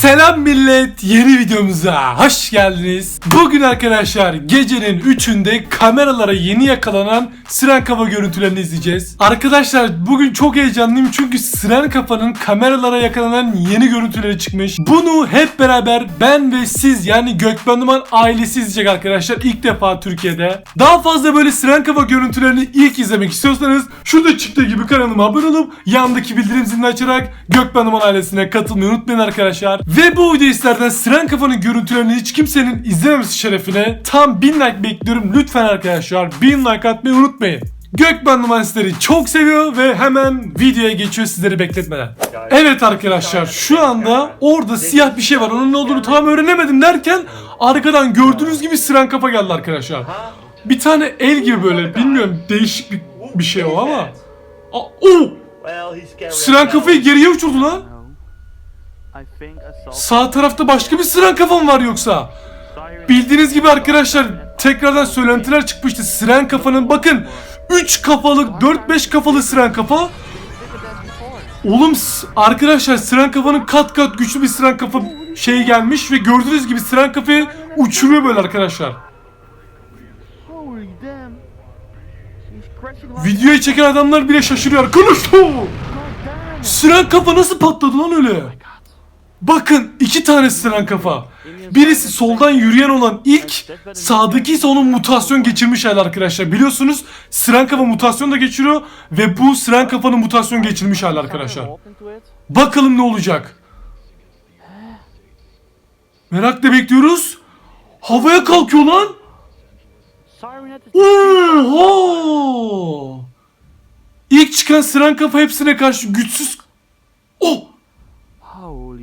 Selam millet yeni videomuza hoş geldiniz. Bugün arkadaşlar gecenin 3'ünde kameralara yeni yakalanan Siren Kafa görüntülerini izleyeceğiz. Arkadaşlar bugün çok heyecanlıyım çünkü Siren Kafa'nın kameralara yakalanan yeni görüntüleri çıkmış. Bunu hep beraber ben ve siz yani Gökben Duman ailesi izleyecek arkadaşlar ilk defa Türkiye'de. Daha fazla böyle Siren Kafa görüntülerini ilk izlemek istiyorsanız şurada çıktığı gibi kanalıma abone olup yandaki bildirim zilini açarak Gökben Duman ailesine katılmayı unutmayın arkadaşlar. Ve bu video isterden Siren Kafa'nın görüntülerini hiç kimsenin izlememesi şerefine tam 1000 like bekliyorum lütfen arkadaşlar 1000 like atmayı unutmayın. Gökben Duman sizleri çok seviyor ve hemen videoya geçiyor sizleri bekletmeden. Evet arkadaşlar şu anda orada siyah bir şey var onun ne olduğunu tam öğrenemedim derken arkadan gördüğünüz gibi Siren Kafa geldi arkadaşlar. Bir tane el gibi böyle bilmiyorum değişik bir, bir şey o ama. Aa, oh! Siren kafayı geriye uçurdu lan. Sağ tarafta başka bir siren kafa mı var yoksa? Bildiğiniz gibi arkadaşlar tekrardan söylentiler çıkmıştı. Siren kafanın bakın 3 kafalı 4-5 kafalı siren kafa. Oğlum arkadaşlar siren kafanın kat kat güçlü bir siren kafa şey gelmiş ve gördüğünüz gibi siren kafayı uçuruyor böyle arkadaşlar. Videoyu çeken adamlar bile şaşırıyor. Konuştu. oh. Siren kafa nasıl patladı lan öyle? Bakın iki tane siren kafa. Birisi soldan yürüyen olan ilk, sağdaki ise onun mutasyon geçirmiş hali arkadaşlar. Biliyorsunuz siren kafa mutasyon da geçiriyor ve bu siren kafanın mutasyon geçirmiş hali arkadaşlar. Bakalım ne olacak. Merakla bekliyoruz. Havaya kalkıyor lan. Oha! İlk çıkan siren kafa hepsine karşı güçsüz.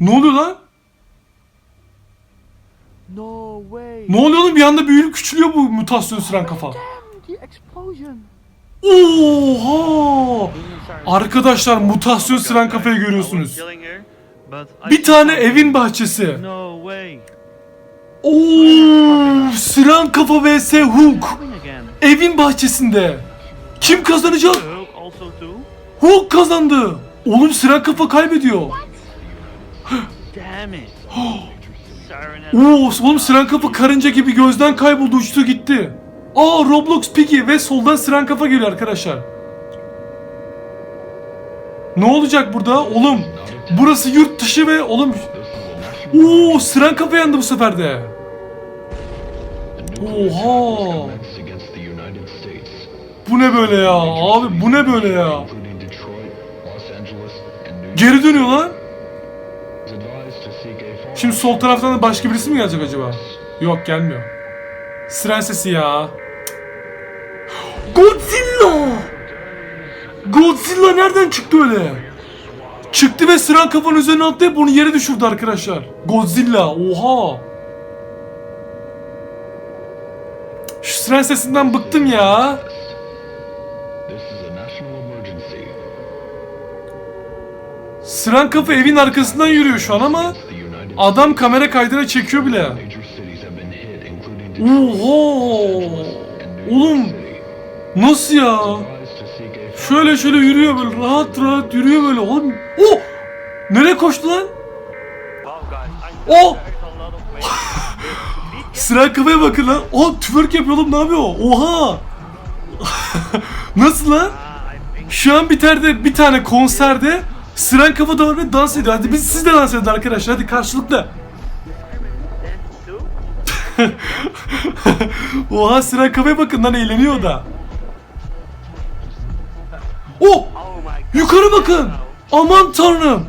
Ne oluyor lan? no way. Ne oluyor oğlum bir anda büyüyüp küçülüyor bu mutasyon süren kafa. Damn the explosion. Oha! Arkadaşlar mutasyon süren kafayı görüyorsunuz. Bir tane evin bahçesi. Oo! Siren kafa vs Hulk. Evin bahçesinde. Kim kazanacak? Hulk kazandı. Oğlum Siren kafa kaybediyor. Oo, oğlum Siren kafa karınca gibi gözden kayboldu uçtu gitti. Aa Roblox Piggy ve soldan Siren kafa geliyor arkadaşlar. Ne olacak burada? Oğlum burası yurt dışı ve oğlum Oo Siren kafa yandı bu sefer de. Oha. Bu ne böyle ya? Abi bu ne böyle ya? Geri dönüyor lan. Şimdi sol taraftan da başka birisi mi gelecek acaba? Yok gelmiyor. Siren sesi ya. Godzilla! Godzilla nereden çıktı öyle? Çıktı ve Siren kafanın üzerine atlayıp onu yere düşürdü arkadaşlar. Godzilla oha. Şu Siren sesinden bıktım ya. Siren kafa evin arkasından yürüyor şu an ama adam kamera kaydına çekiyor bile. New Oğlum nasıl ya? Şöyle şöyle yürüyor böyle rahat rahat yürüyor böyle oğlum. Oh! Nereye koştu lan? Oh! Sıra kafaya bakın lan. Oh twerk yapıyor oğlum ne yapıyor? Oha! Nasıl lan? Şu an bir tane bir tane konserde Sıran kafa ve dans ediyor. Hadi biz siz de dans edin arkadaşlar. Hadi karşılıklı. Oha Sıran kafaya bakın lan eğleniyor da. Oh! Yukarı bakın. Aman tanrım.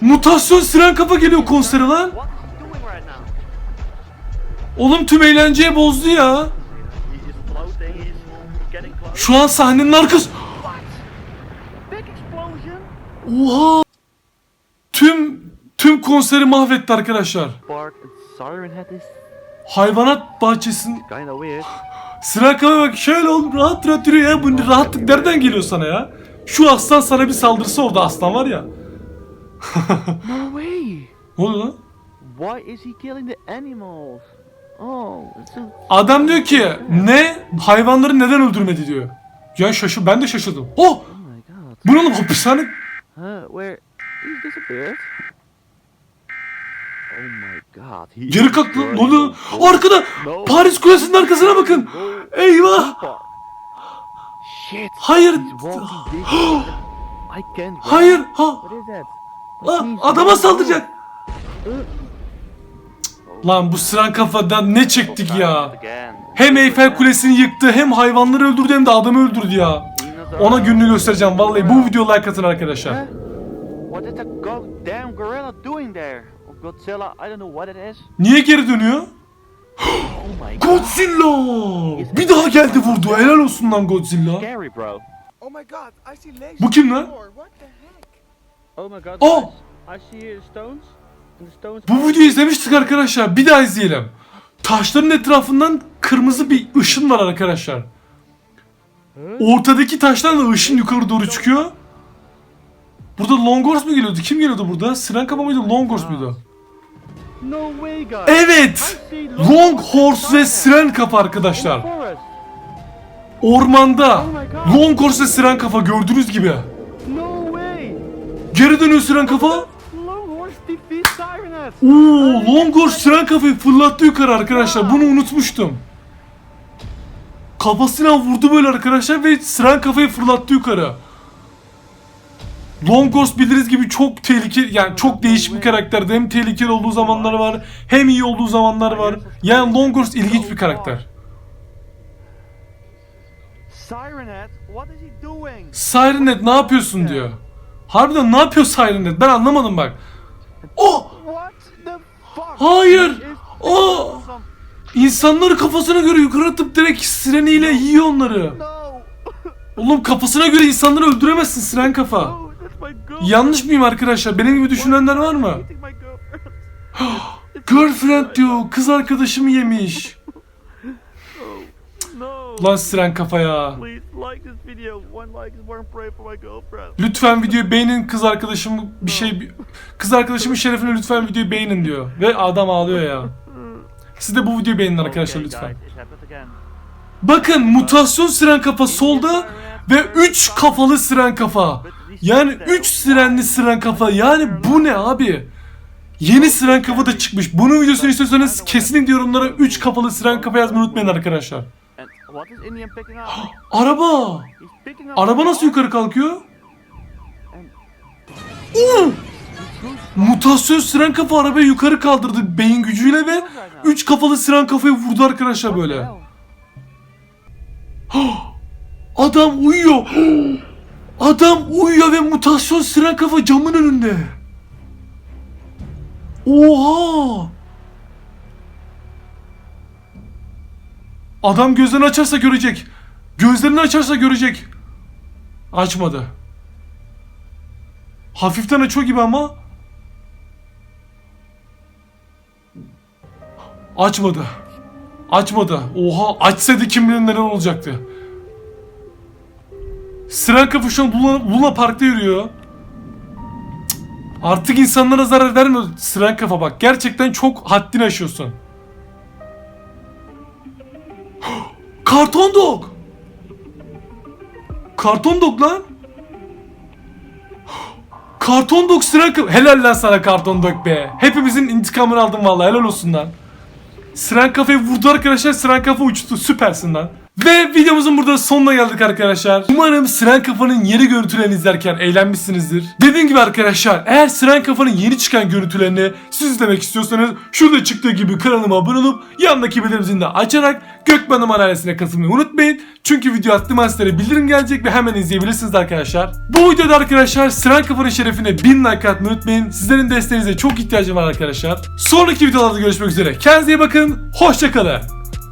Mutasyon Siren kafa geliyor konsere lan. Oğlum tüm eğlenceyi bozdu ya. Şu an sahnenin arkası. Oha. Tüm tüm konseri mahvetti arkadaşlar. Hayvanat bahçesinin kafa bak şöyle oğlum rahat rahat yürüyor ya. Bu rahatlık nereden geliyor sana ya? Şu aslan sana bir saldırsa orada aslan var ya. No way. Ne oluyor lan? Why is he killing the animals? Oh, Adam diyor ki ne hayvanları neden öldürmedi diyor. Ya şaşır ben de şaşırdım. Oh! oh. Bu ne oğlum hapishane Huh, where he's disappeared? Oh my god. He Geri is kalk lan. Whole- Arkada No. Paris Kulesi'nin arkasına bakın. Eyvah. Shit. Hayır. Hayır. Ha. What is that? He's adama saldıracak. Lan bu sıran kafadan ne çektik ya. Hem Eyfel Kulesi'ni yıktı hem hayvanları öldürdü hem de adamı öldürdü ya. Ona gününü göstereceğim vallahi bu video like atın arkadaşlar. Huh? What is that goddamn gorilla doing there? Or Godzilla, I don't know what it is. Niye geri dönüyor? Oh. Godzilla! Bir daha geldi vurdu. Helal olsun lan Godzilla. Oh. Bu kim lan? Oh my god, Oh! Bu videoyu izlemiştik arkadaşlar. Bir daha izleyelim. Taşların etrafından kırmızı bir ışın var arkadaşlar. Ortadaki taştan da ışın yukarı doğru çıkıyor. Burada Longors mu geliyordu? Kim geliyordu burada? Siren Kafa mıydı? Longors muydu? Evet! Long Horse ve Siren Kafa arkadaşlar. Ormanda. Long Horse ve Siren Kafa gördüğünüz gibi. Geri dönüyor Siren Kafa. Long horse. Oo, Siren kafayı fırlattı yukarı arkadaşlar. Bunu unutmuştum. Kafasına vurdu böyle arkadaşlar ve Siren kafayı fırlattı yukarı. Longors bildiğiniz gibi çok tehlikeli yani çok değişik bir karakterdi. Hem tehlikeli olduğu zamanlar var hem iyi olduğu zamanlar var. Yani Longors ilginç bir karakter. Sirenet, ne yapıyorsun diyor. Harbiden ne yapıyor Sirenet? Ben anlamadım bak. Oh! Hayır! Oh! İnsanları kafasına göre yukarı atıp direkt sireniyle yiyor onları. Oğlum kafasına göre insanları öldüremezsin siren kafa. Yanlış mıyım arkadaşlar? Benim gibi düşünenler var mı? Girlfriend. Diyor. Kız arkadaşımı yemiş. Lan siren kafa ya. Please like this video. One like is more than pray for my girlfriend. Lütfen videoyu beğenin kız arkadaşım bir şey... Kız arkadaşımın şerefine lütfen videoyu beğenin diyor. Ve adam ağlıyor ya. Siz de bu videoyu beğenin arkadaşlar lütfen. Bakın mutasyon siren kafa solda ve 3 kafalı siren kafa. Yani 3 sirenli siren kafa. Yani bu ne abi? Yeni siren kafa da çıkmış. Bunun videosunu istiyorsanız kesinlikle yorumlara 3 kafalı siren kafa yazmayı unutmayın arkadaşlar. Araba! Araba nasıl yukarı kalkıyor? Oo! Mutasyon siren kafa arabayı yukarı kaldırdı beyin gücüyle ve 3 kafalı siren kafayı vurdu arkadaşlar böyle. Adam uyuyor. Adam uyuyor ve mutasyon siren kafa camın önünde. Oha! Adam gözlerini açarsa görecek. Gözlerini açarsa görecek. Açmadı. Hafiften açıyor gibi ama. Açmadı. Açmadı. Oha açsaydı kim bilir neler olacaktı. Siren kapı şu an Luna, Luna Park'ta yürüyor. Artık insanlara zarar verme Siren kafa bak. Gerçekten çok haddini aşıyorsun. Karton dog. Karton dog lan. Karton dog Siren kafa. Helal lan sana karton dog be. Hepimizin intikamını aldım vallahi helal olsun lan. Siren kafayı vurdu arkadaşlar. Siren kafa uçtu. Süpersin lan. Ve videomuzun burada sonuna geldik arkadaşlar. Umarım Siren Kafa'nın yeni görüntülerini izlerken eğlenmişsinizdir. Dediğim gibi arkadaşlar eğer Siren Kafa'nın yeni çıkan görüntülerini siz izlemek istiyorsanız şurada çıktığı gibi kanalıma abone olup yanındaki bildirim zilini açarak Gökmen'im ailesine katılmayı unutmayın. Çünkü video attığım sizlere bildirim gelecek ve hemen izleyebilirsiniz arkadaşlar. Bu videoda arkadaşlar Siren Kafa'nın şerefine 1000 like atmayı unutmayın. Sizlerin desteğinize çok ihtiyacım var arkadaşlar. Sonraki videolarda görüşmek üzere. Kendinize iyi bakın. Hoşçakalın.